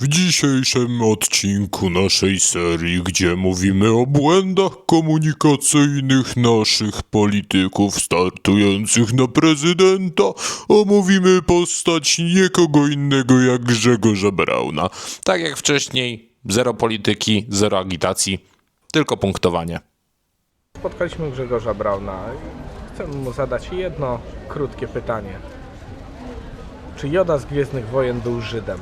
W dzisiejszym odcinku naszej serii, gdzie mówimy o błędach komunikacyjnych naszych polityków startujących na prezydenta, omówimy postać nikogo innego jak Grzegorza Brauna. Tak jak wcześniej, zero polityki, zero agitacji, tylko punktowanie. Spotkaliśmy Grzegorza Brauna i chcę mu zadać jedno krótkie pytanie. Czy Joda z Gwiezdnych Wojen był Żydem?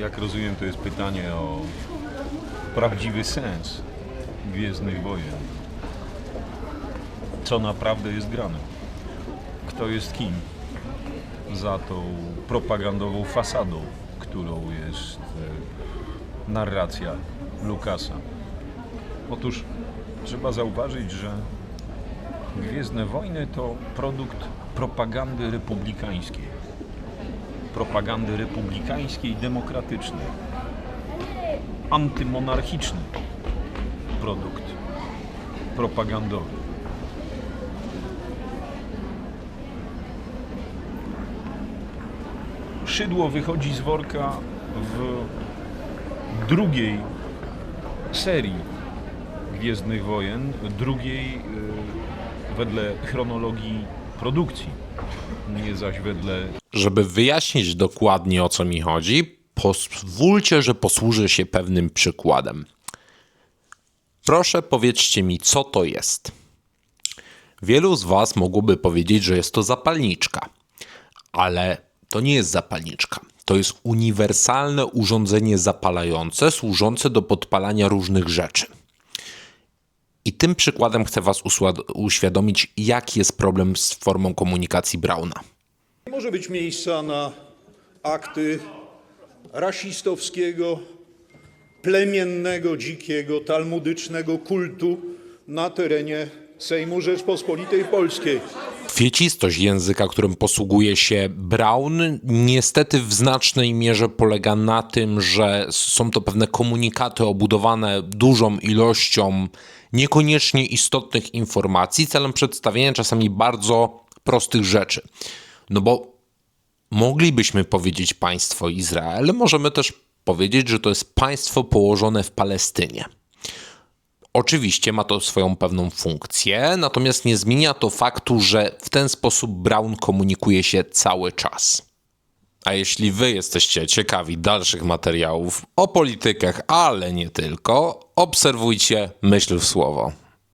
Jak rozumiem, to jest pytanie o prawdziwy sens Gwiezdnych Wojen. Co naprawdę jest grane? Kto jest kim? Za tą propagandową fasadą, którą jest e, narracja Lukasa. Otóż trzeba zauważyć, że Gwiezdne Wojny to produkt propagandy republikańskiej propagandy republikańskiej, demokratycznej, antymonarchiczny produkt propagandowy. Szydło wychodzi z worka w drugiej serii Gwiezdnych Wojen, drugiej y, wedle chronologii produkcji, nie zaś wedle Żeby wyjaśnić dokładnie o co mi chodzi, pozwólcie, że posłużę się pewnym przykładem. Proszę powiedzcie mi, co to jest. Wielu z Was mogłoby powiedzieć, że jest to zapalniczka, ale to nie jest zapalniczka. To jest uniwersalne urządzenie zapalające służące do podpalania różnych rzeczy. I tym przykładem chcę Was uświadomić, jaki jest problem z formą komunikacji Brauna. Nie może być miejsca na akty rasistowskiego, plemiennego, dzikiego, talmudycznego kultu na terenie Sejmu Rzeczpospolitej Polskiej. Kwiecistość języka, którym posługuje się Brown, niestety w znacznej mierze polega na tym, że są to pewne komunikaty obudowane dużą ilością niekoniecznie istotnych informacji, celem przedstawienia czasami bardzo prostych rzeczy. No bo moglibyśmy powiedzieć państwo Izrael, możemy też powiedzieć, że to jest państwo położone w Palestynie. Oczywiście ma to swoją pewną funkcję, natomiast nie zmienia to faktu, że w ten sposób Brown komunikuje się cały czas. A jeśli wy jesteście ciekawi dalszych materiałów o politykach, ale nie tylko, obserwujcie Myśl w Słowo.